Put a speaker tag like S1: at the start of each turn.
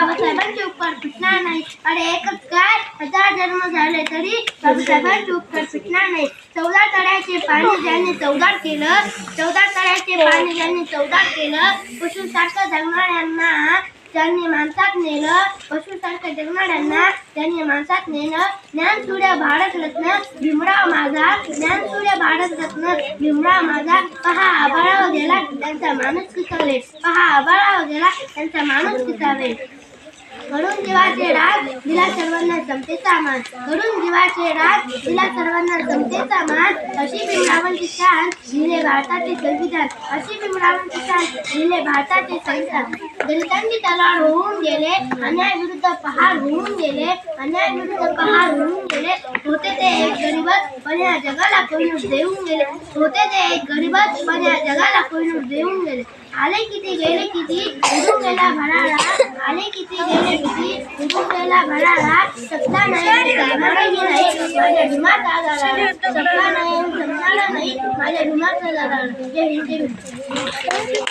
S1: बाबासाहेबांचे उपकार सुटणार नाही अरे एकच काय? हजार जन्म झाले तरी बाबासाहेबांचे उपकार सुटणार नाही चौदा तळ्याचे पाणी ज्यांनी चौदार केलं चौदा तळ्याचे पाणी ज्यांनी चौदार केलं पशुसारखं जगणाऱ्यांना त्यांनी माणसात नेलं पशुसारखं जगणाऱ्यांना त्यांनी माणसात नेलं ज्ञान सूर्य भारत रत्न भीमराव माझा ज्ञान सूर्य भारत रत्न भीमराव माझा. पहा आबाळाव गेला त्यांचा माणूस किसावे पहा आबाळाव गेला त्यांचा माणूस किसावे घडून जीवाचे राग दिला सर्वांना जमतेचा मान घडून जीवाचे राग दिला सर्वांना समतेचा मान अशी भीमरावांची शान लिहिले भारताचे संविधान. अशी भीमरावांची शान लिहिले भारताचे संविधान. दलितांची तलवार होऊन गेले अन्याय विरुद्ध पहार होऊन गेले अन्याय विरुद्ध पहार होऊन गेले. होते ते एक गरीबच पण या जगाला कोणी देऊन गेले. होते ते एक गरीबच पण या जगाला कोणी देऊन गेले. आले किती गेले किती उडून गेला भराळा आले किती गेले किती उडून गेला सत्ता नाही करणारही नाही माझ्या भीमाचा आला सत्ता नाही समजायला नाही माझ्या भीमाचा आला जय हिंद जय हिंद.